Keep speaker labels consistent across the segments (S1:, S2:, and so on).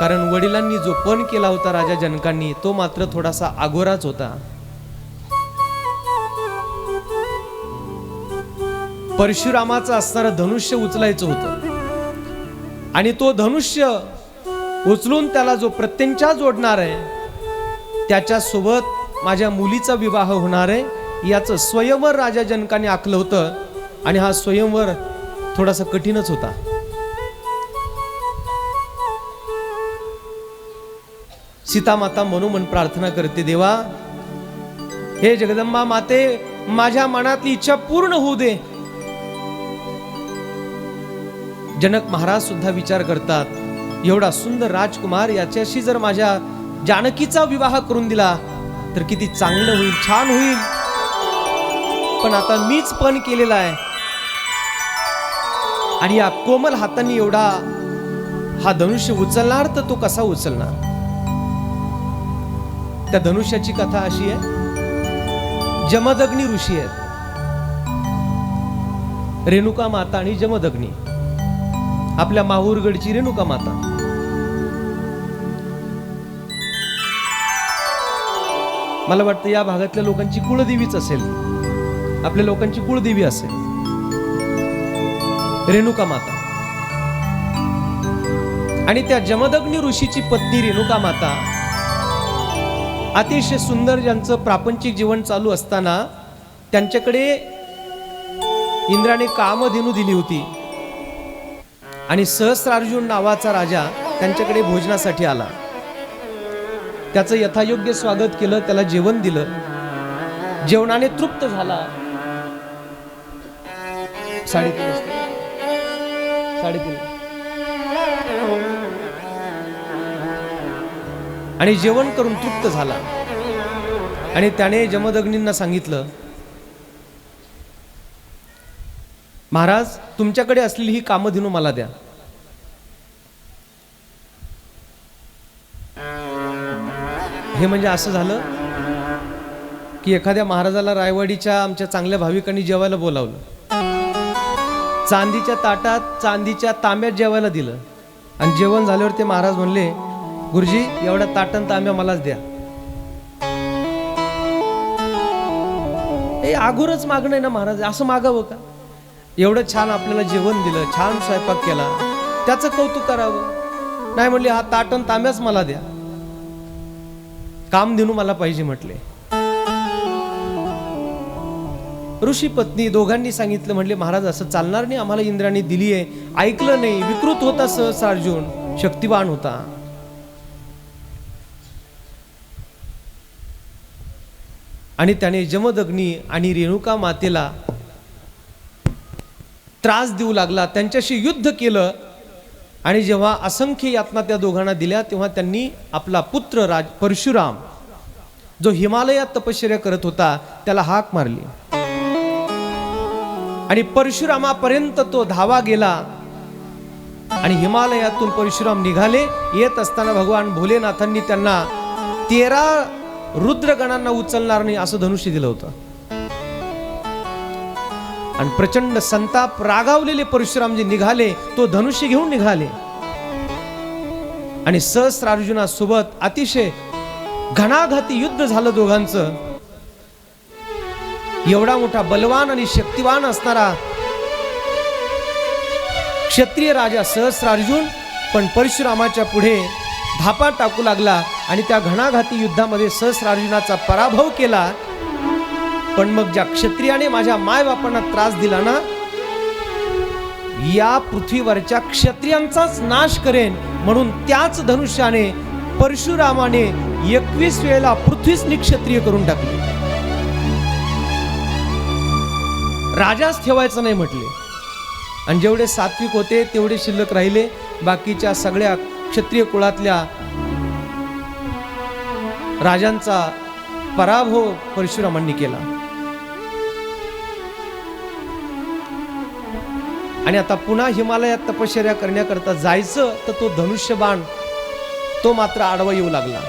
S1: कारण वडिलांनी जो पण केला होता राजा जनकांनी तो मात्र थोडासा आगोराच होता. परशुरामाचं असणारं धनुष्य उचलायचं होतं. आणि तो धनुष्य उचलून त्याला जो प्रत्यंचा जोडणार आहे त्याच्यासोबत माझ्या मुलीचा विवाह होणार आहे याचं स्वयंवर राजा जनकाने आखलं होतं. आणि हा स्वयंवर थोडासा कठीणच होता. सीतामाता मनोमन प्रार्थना करते देवा हे जगदंबा माते माझ्या मनातली इच्छा पूर्ण होऊ दे. जनक महाराज सुद्धा विचार करतात एवढा सुंदर राजकुमार याच्याशी जर माझ्या जानकीचा विवाह करून दिला तर किती चांगलं होईल छान होईल. पण आता मीच पण केलेला आहे. आणि या कोमल हातांनी एवढा हा धनुष्य उचलणार तर तो कसा उचलणार? त्या धनुष्याची कथा अशी आहे. जमदग्नी ऋषी आहेत. रेणुका माता आणि जमदग्नी. आपल्या माहूरगडची रेणुका माता. मला वाटतं या भागातल्या लोकांची कुळदेवीच असेल. आपल्या लोकांची कुळदेवी असेल. रेणुका माता. आणि त्या जमदग्नी ऋषीची पत्नी रेणुका माता अतिशय सुंदर ज्यांचं प्रापंचिक जीवन चालू असताना त्यांच्याकडे इंद्राने कामधेनू दिली होती. आणि सहस्रार्जुन नावाचा राजा त्यांच्याकडे भोजनासाठी आला. त्याचं यथायोग्य स्वागत केलं त्याला जेवण दिलं. जेवणाने तृप्त झाला. साडेतीन वाजता. साडेतीन. आणि जेवण करून तृप्त झाला. आणि त्याने जमदग्नींना सांगितलं महाराज तुमच्याकडे असलेली ही कामधेनू मला द्या. हे म्हणजे असं झालं की एखाद्या महाराजाला रायवाडीच्या आमच्या चांगल्या भाविकांनी जेवायला बोलावलं. चांदीच्या ताटात चांदीच्या तांब्यात जेवायला दिलं. आणि जेवण झाल्यावर ते महाराज म्हणले गुरुजी एवढ्या ताटन तांब्या मलाच द्या. हे आगोरच मागणं आहे ना महाराज असं मागावं का? एवढं छान आपल्याला जेवण दिलं छान स्वयंपाक केला त्याचं कौतुक करावं. नाही म्हणले हा ताटन तांब्याच मला द्या. काम देणू मला पाहिजे म्हटले. ऋषी पत्नी दोघांनी सांगितलं म्हणले महाराज असं चालणार नाही आम्हाला इंद्राने दिली आहे ऐकलं नाही विकृत होता सहसा अर्जुन शक्तिवान होता. आणि त्याने जमदग्नी आणि रेणुका मातेला त्रास देऊ लागला. त्यांच्याशी युद्ध केलं. आणि जेव्हा असंख्य यातना त्या दोघांना दिल्या तेव्हा त्यांनी आपला पुत्र राज परशुराम जो हिमालयात तपश्चर्या करत होता त्याला हाक मारली. आणि परशुरामापर्यंत तो धावा गेला. आणि हिमालयातून परशुराम निघाले. येत असताना भगवान भोलेनाथांनी त्यांना तेरा रुद्रगणांना उचलणार नाही असं धनुष्य दिलं होतं. आणि प्रचंड संताप रागावलेले परशुराम जे निघाले तो धनुष्य घेऊन निघाले. आणि सहस्रार्जुनासोबत अतिशय घणाघाती युद्ध झालं दोघांचं. एवढा मोठा बलवान आणि शक्तिवान असणारा क्षत्रिय राजा सहस्रार्जुन पण परशुरामाच्या पुढे धापा टाकू लागला. आणि त्या घणाघाती युद्धामध्ये सहस्रार्जुनाचा पराभव केला. पण मग ज्या क्षत्रियाने माझ्या मायबापांना त्रास दिला ना या पृथ्वीवरच्या क्षत्रियांचाच नाश करेन म्हणून त्याच धनुष्याने परशुरामाने एकवीस वेळेला पृथ्वीच निक्षत्रिय करून टाकली. राजाच ठेवायचं नाही म्हटले. आणि जेवढे सात्विक होते तेवढे शिल्लक राहिले. बाकीच्या सगळ्या क्षत्रिय कुळातल्या राजांचा पराभव परशुरामांनी केला. आणि आता पुन्हा हिमालयात तपश्चर्या करण्याकरता जायचं तर तो धनुष्यबाण तो मात्र आडवा येऊ लागला.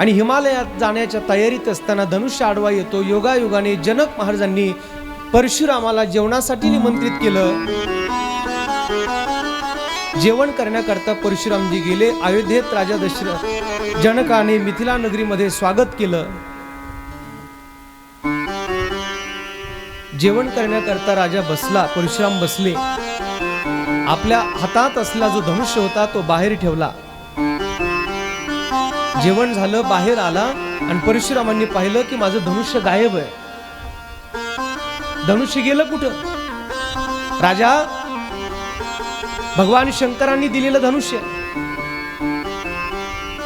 S1: आणि हिमालयात जाण्याच्या तयारीत असताना धनुष्य आडवा येतो. योगायोगाने जनक महाराजांनी परशुरामाला जेवणासाठी निमंत्रित केलं. जेवण करण्याकरता परशुरामजी गेले. अयोध्येत राजा दशरथ जनकाने मिथिला नगरीमध्ये स्वागत केलं. जेवण करण्याकरता राजा बसला. परशुराम बसले. आपल्या हातात असला जो धनुष्य होता तो बाहेर ठेवला. जेवण झालं बाहेर आला आणि परशुरामांनी पाहिलं की माझं धनुष्य गायब आहे. धनुष्य गेलं कुठं? राजा भगवान शंकरांनी दिलेलं धनुष्य.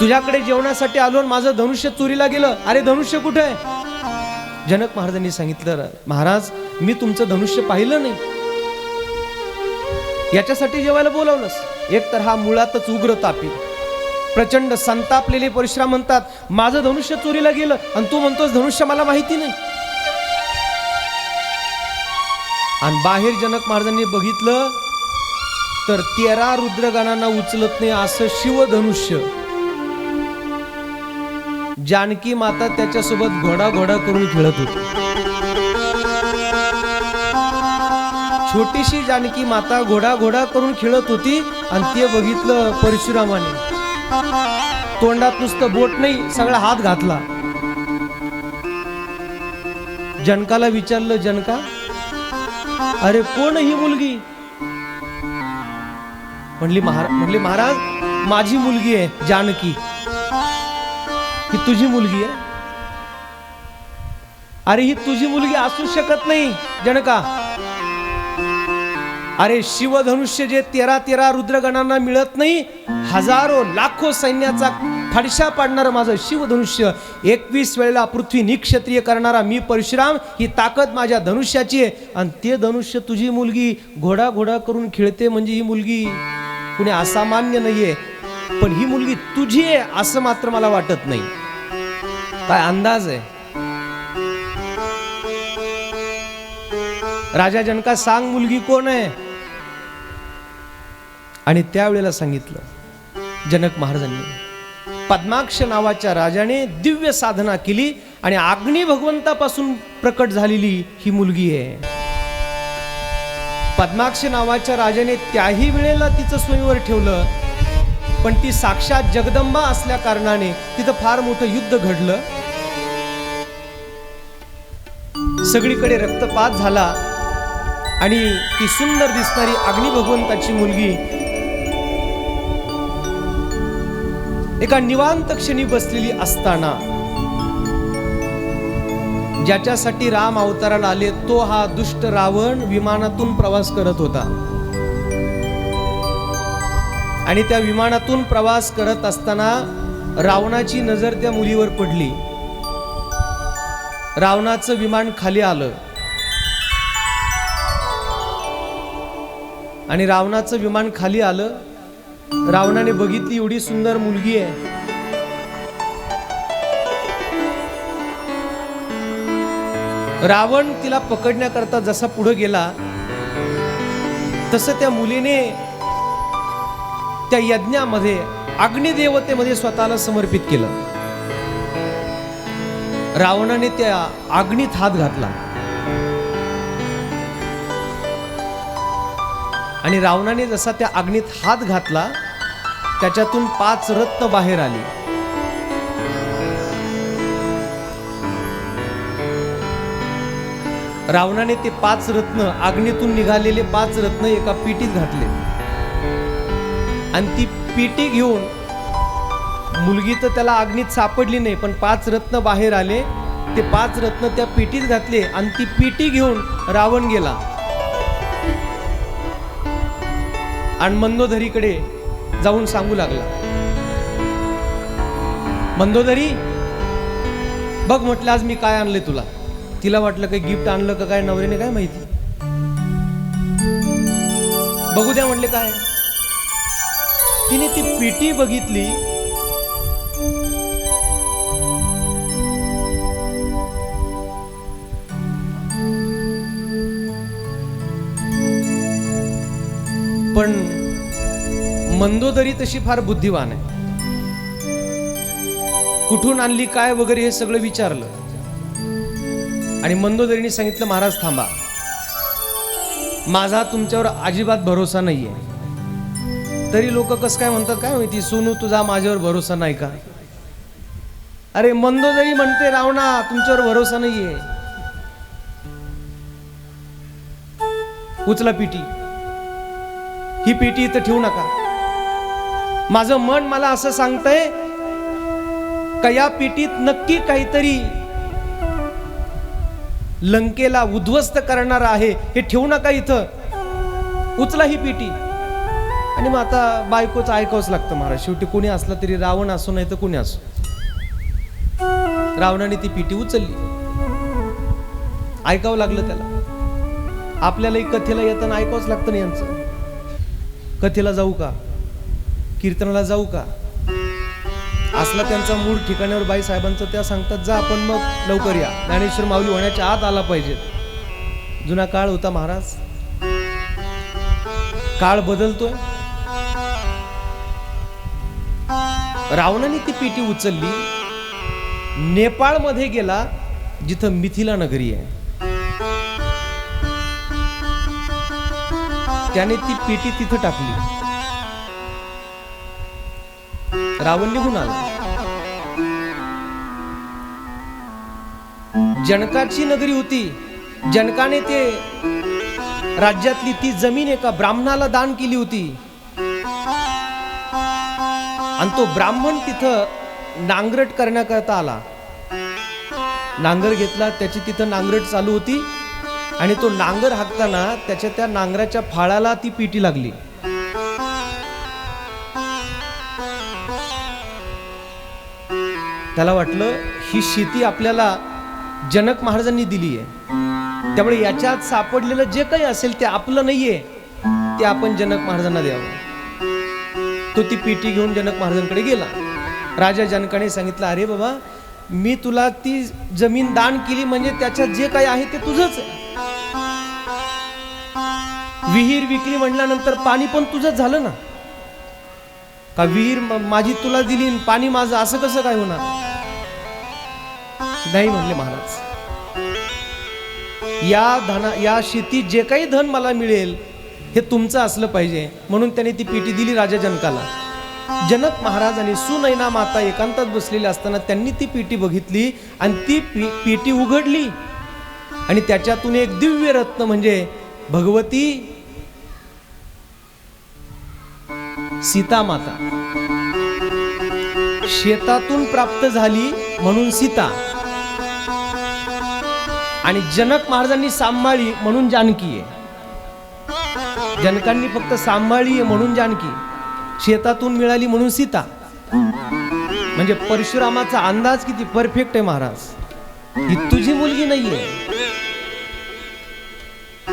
S1: तुझ्याकडे जेवणासाठी आलो माझं धनुष्य चोरीला गेलं. अरे धनुष्य कुठे आहे? जनक महाराजांनी सांगितलं महाराज मी तुमचं धनुष्य पाहिलं नाही. याच्यासाठी जेवायला बोलावलंस. एक तर हा मुळातच उग्र तापी. प्रचंड संतापलेले परशुराम म्हणतात माझं धनुष्य चोरीला गेलं आणि तू म्हणतोस धनुष्य मला माहिती नाही. आणि बाहेर जनक महाराजांनी बघितलं तर तेरा रुद्रगणांना उचलत नाही असं शिवधनुष्य. जानकी माता त्याच्यासोबत घोडा घोडा करून खेळत होती. छोटीशी जानकी माता घोडा घोडा करून खेळत होती आणि ते बघितलं परशुरामाने. तोंडात नुसतं बोट नाही सगळा हात घातला. जनकाला विचारलं जनका अरे कोण ही मुलगी? म्हणली महाराज म्हणली महाराज माझी मुलगी आहे जानकी. ही तुझी मुलगी आहे? अरे ही तुझी मुलगी असू शकत नाही जनका. अरे शिवधनुष्य जे तेरा तेरा रुद्रगणांना मिळत नाही हजारो लाखो सैन्याचा फडशा पाडणारं माझं शिवधनुष्य एकवीस वेळेला पृथ्वी निक्षत्रिय करणारा मी परशुराम ही ताकद माझ्या धनुष्याची आहे. आणि ते धनुष्य तुझी मुलगी घोडा घोडा करून खेळते म्हणजे ही मुलगी कुणी असामान्य नाहीये पण ही मुलगी तुझी आहे असं मात्र मला वाटत नाही. काय अंदाज आहे? राजा जनका सांग मुलगी कोण आहे? आणि त्यावेळेला सांगितलं जनक महाराजांनी पद्माक्ष नावाच्या राजाने दिव्य साधना केली आणि अग्नी भगवंतापासून प्रकट झालेली ही मुलगी आहे. पद्माक्ष नावाच्या राजाने त्याही वेळेला तिचं स्वयंवर ठेवलं. पण ती साक्षात जगदंबा असल्या कारणाने तिथं फार मोठं युद्ध घडलं. सगळीकडे रक्तपात झाला आणि ती सुंदर दिसणारी अग्नी भगवंताची मुलगी एका निवांत क्षणी बसलेली असताना ज्याच्यासाठी राम अवताराला आले तो हा दुष्ट रावण विमानातून प्रवास करत होता. आणि त्या विमानातून प्रवास करत असताना रावणाची नजर त्या मुलीवर पडली. रावणाचं विमान खाली आलं. आणि रावणाचं विमान खाली आलं. रावणाने बघितली एवढी सुंदर मुलगी आहे. रावण तिला पकडण्याकरता जसा पुढे गेला तसं त्या मुलीने त्या यज्ञामध्ये अग्निदेवतेमध्ये स्वतःला समर्पित केलं. रावणाने त्या अग्नीत हात घातला. आणि रावणाने जसा त्या अग्नीत हात घातला त्याच्यातून पाच रत्न बाहेर आली. रावणाने ते पाच रत्न अग्नीतून निघालेले पाच रत्न एका पिटीत घातले. आणि ती पिटी घेऊन मुलगी तर त्याला अग्नीत सापडली नाही पण पाच रत्न बाहेर आले. ते पाच रत्न त्या पिटीत घातले आणि ती पिटी घेऊन रावण गेला. आणि मंदोदरीकडे जाऊन सांगू लागला. मंदोदरी बघ म्हटलं आज मी काय आणले तुला. तिला वाटलं काही गिफ्ट आणलं का काय नवरीने काय माहिती? बघू द्या म्हटले काय. तिने ती पिटी बघितली. पण मंदोदरी तशी फार बुद्धिवान आहे. कुठून आणली काय वगैरे हे सगळं विचारलं. आणि मंदोदरीने सांगितलं महाराज थांबा. माझा तुमच्यावर अजिबात भरोसा नाहीये. तरी लोक कसं काय म्हणतात काय माहिती सोनू तुझा माझ्यावर भरोसा नाही का? अरे मंदोदरी म्हणते रावणा तुमच्यावर भरोसा नाहीये. उचला पिटी ही पिटी इथं ठेवू नका. माझं मन मला असं सांगतंय का या पिटीत नक्की काहीतरी लंकेला उद्ध्वस्त करणार आहे हे ठेवू नका इथं. उचला ही पेटी. आणि मग आता बायकोच ऐकावंच लागतं महाराज. शेवटी कोणी असलं तरी रावण असो नाही तर कोणी असो. रावणाने ती पिटी उचलली. ऐकावं लागलं त्याला. आपल्यालाही कथेला येताना ऐकावंच लागतं ना यांचं. कथेला जाऊ का? कीर्तनाला जाऊ का? असला त्यांचा मूळ ठिकाणावर बाई साहेबांचं त्या सांगतात जा आपण मग लवकर या. ज्ञानेश्वर माऊली होण्याच्या आत आला पाहिजे. जुना काळ होता महाराज. काळ बदलतोय. रावणाने ती पेटी उचलली. नेपाळमध्ये गेला जिथं मिथिला नगरी आहे. त्याने ती पेटी तिथं टाकली. रावण निघून आला. जनकाची नगरी होती. जनकाने ते राज्यातली ती जमीन एका ब्राह्मणाला दान केली होती. आणि तो ब्राह्मण तिथं नांगरट करण्याकरता आला. नांगर घेतला त्याची तिथं नांगरट चालू होती. आणि तो नांगर हाकताना त्याच्या त्या नांगराच्या फाळाला ती पिटी लागली. त्याला वाटलं ही शेती आपल्याला जनक महाराजांनी दिली आहे. त्यामुळे याच्यात सापडलेलं जे काही असेल ते आपलं नाही आहे ते आपण जनक महाराजांना द्यावं. तो ती पेटी घेऊन जनक महाराजांकडे गेला. राजा जनकाने सांगितलं अरे बाबा मी तुला ती जमीन दान केली म्हणजे त्याच्यात जे काही आहे ते तुझंच आहे. विहीर विकली म्हटल्यानंतर पाणी पण तुझंच झालं ना? का विहीर माझी तुला दिली पाणी माझं असं कसं काय होणार? नाही म्हणले महाराज. या धना या शेतीत जे काही धन मला मिळेल हे तुमचं असलं पाहिजे. म्हणून त्याने ती पेटी दिली राजा जनकाला. जनक महाराज आणि सुनैना माता एकांतात बसलेली असताना त्यांनी ती पेटी बघितली आणि ती पी- पेटी उघडली. आणि त्याच्यातून एक दिव्य रत्न म्हणजे भगवती सीता माता. शेतातून प्राप्त झाली म्हणून सीता. आणि जनक महाराजांनी सांभाळी म्हणून जानकी आहे. जनकांनी फक्त सांभाळी आहे म्हणून जानकी. शेतातून मिळाली म्हणून सीता. म्हणजे परशुरामाचा अंदाज किती परफेक्ट आहे महाराज. ही तुझी मुलगी नाहीये.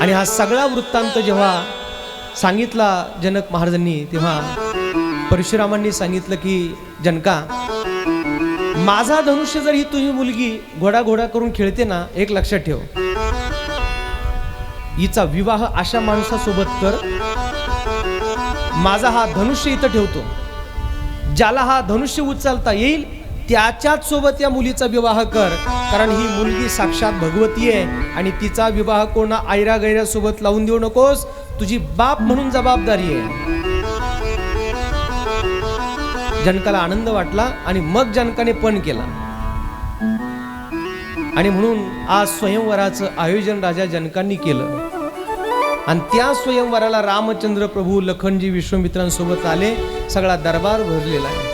S1: आणि हा सगळा वृत्तांत जेव्हा सांगितला जनक महाराजांनी तेव्हा परशुरामांनी सांगितलं की जनका माझा धनुष्य जर ही तुझी मुलगी घोडा घोडा करून खेळते ना एक लक्षात ठेव. हिचा विवाह अशा माणसासोबत कर. माझा हा धनुष्य इथं ठेवतो. ज्याला हा धनुष्य उचलता येईल त्याच्याच सोबत या मुलीचा विवाह कर. कारण ही मुलगी साक्षात भगवती आहे आणि तिचा विवाह कोणा आयरा गैरा सोबत लावून देऊ नकोस. तुझी बाप म्हणून जबाबदारी आहे. जनकाला आनंद वाटला आणि मग जनकाने पण केला. आणि म्हणून आज स्वयंवराचं आयोजन राजा जनकांनी केलं. आणि त्या स्वयंवराला रामचंद्र प्रभू लखनजी विश्वामित्रांसोबत आले सगळा दरबार भरलेला आहे.